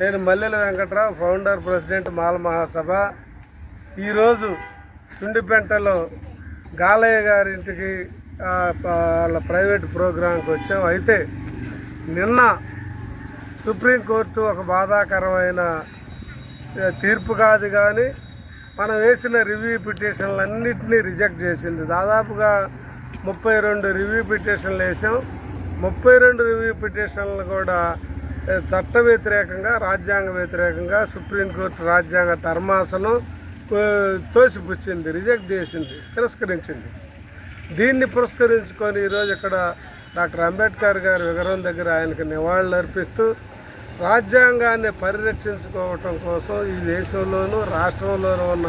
నేను Mallela Venkatrao founder president Mala Mahasabha. ఈరోజు సుండిపెంటలో గాలయ్య గారింటికి వాళ్ళ ప్రైవేట్ ప్రోగ్రాంకి వచ్చాం. అయితే నిన్న సుప్రీంకోర్టు ఒక బాధాకరమైన తీర్పు కాదు కానీ మనం వేసిన రివ్యూ పిటిషన్లన్నింటినీ రిజెక్ట్ చేసింది. దాదాపుగా ముప్పై రెండు రివ్యూ పిటిషన్లు వేసాం. ముప్పై రెండు రివ్యూ పిటిషన్లు కూడా చట్ట వ్యతిరేకంగా రాజ్యాంగ వ్యతిరేకంగా సుప్రీంకోర్టు రాజ్యాంగ ధర్మాసనం తోసిపుచ్చింది రిజెక్ట్ చేసింది తిరస్కరించింది. దీన్ని పురస్కరించుకొని ఈరోజు ఇక్కడ డాక్టర్ అంబేద్కర్ గారి విగ్రహం దగ్గర ఆయనకు నివాళులు అర్పిస్తూ రాజ్యాంగాన్ని పరిరక్షించుకోవటం కోసం ఈ దేశంలోనూ రాష్ట్రంలోనూ ఉన్న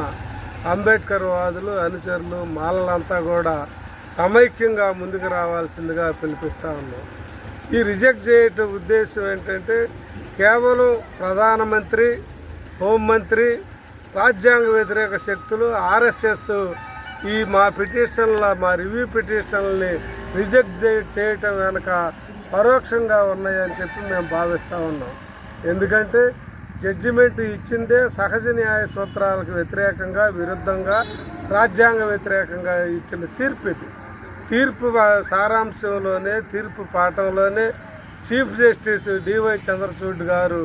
అంబేద్కర్ వాదులు అనుచరులు మాలలంతా కూడా సమైక్యంగా ముందుకు రావాల్సిందిగా పిలిపిస్తా ఉన్నాం. ఈ రిజెక్ట్ చేయటం ఉద్దేశం ఏంటంటే కేవలం ప్రధానమంత్రి హోంమంత్రి రాజ్యాంగ వ్యతిరేక శక్తులు ఆర్ఎస్ఎస్ ఈ మా పిటిషన్ల మా రివ్యూ పిటిషన్లని రిజెక్ట్ చే- చేయటం వెనక పరోక్షంగా ఉన్నాయని చెప్పి మేము భావిస్తూ ఉన్నాం. ఎందుకంటే జడ్జిమెంట్ ఇచ్చిందే సహజ న్యాయ సూత్రాలకు వ్యతిరేకంగా విరుద్ధంగా రాజ్యాంగ వ్యతిరేకంగా ఇచ్చిన తీర్పు ఇది. తీర్పు సారాంశంలోనే తీర్పు పాఠంలోనే chief justice D Y Chandrachud గారు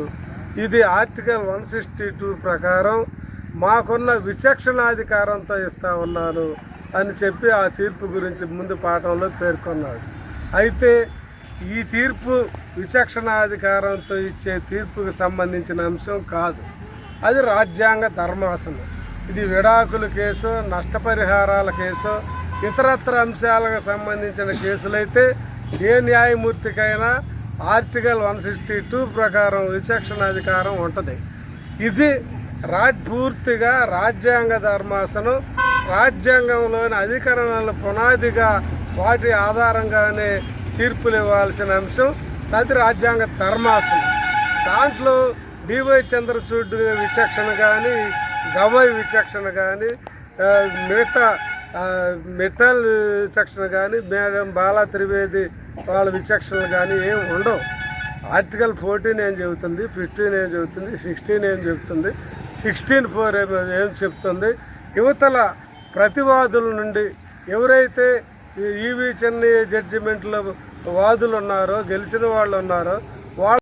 ఇది ఆర్టికల్ వన్ సిక్స్టీ టూ ప్రకారం మాకున్న విచక్షణాధికారంతో ఇస్తా ఉన్నాను అని చెప్పి ఆ తీర్పు గురించి ముందు పాఠంలో పేర్కొన్నాడు. అయితే ఈ తీర్పు విచక్షణాధికారంతో ఇచ్చే తీర్పుకు సంబంధించిన అంశం కాదు. అది రాజ్యాంగ ధర్మాసనం. ఇది విడాకుల కేసు నష్టపరిహారాల కేసు ఇతరత్ర అంశాలకు సంబంధించిన కేసులైతే ఏ న్యాయమూర్తికైనా ఆర్టికల్ వన్ సిక్స్టీ టూ ప్రకారం విచక్షణాధికారం ఉంటుంది. ఇది రాజ్ పూర్తిగా రాజ్యాంగ ధర్మాసనం. రాజ్యాంగంలోని అధికరణల పునాదిగా వాటి ఆధారంగానే తీర్పులు ఇవ్వాల్సిన అంశం అది రాజ్యాంగ ధర్మాసనం. దాంట్లో డివై చంద్రచూడ్ విచక్షణ కానీ గవై విచక్షణ కానీ మిగతా మిత్తల్ విచక్షణ కానీ మేడం బాలా త్రివేది వాళ్ళ విచక్షణలు కానీ ఏం ఉండవు. ఆర్టికల్ ఫోర్టీన్ ఏం చెబుతుంది ఫిఫ్టీన్ ఏం చెబుతుంది సిక్స్టీన్ ఏం చెబుతుంది సిక్స్టీన్ ఫోర్ ఏం ఏం చెప్తుంది యువతల ప్రతివాదుల నుండి ఎవరైతే ఈవీ చెన్నై జడ్జిమెంట్లో వాదులు ఉన్నారో గెలిచిన వాళ్ళు ఉన్నారో వాళ్ళ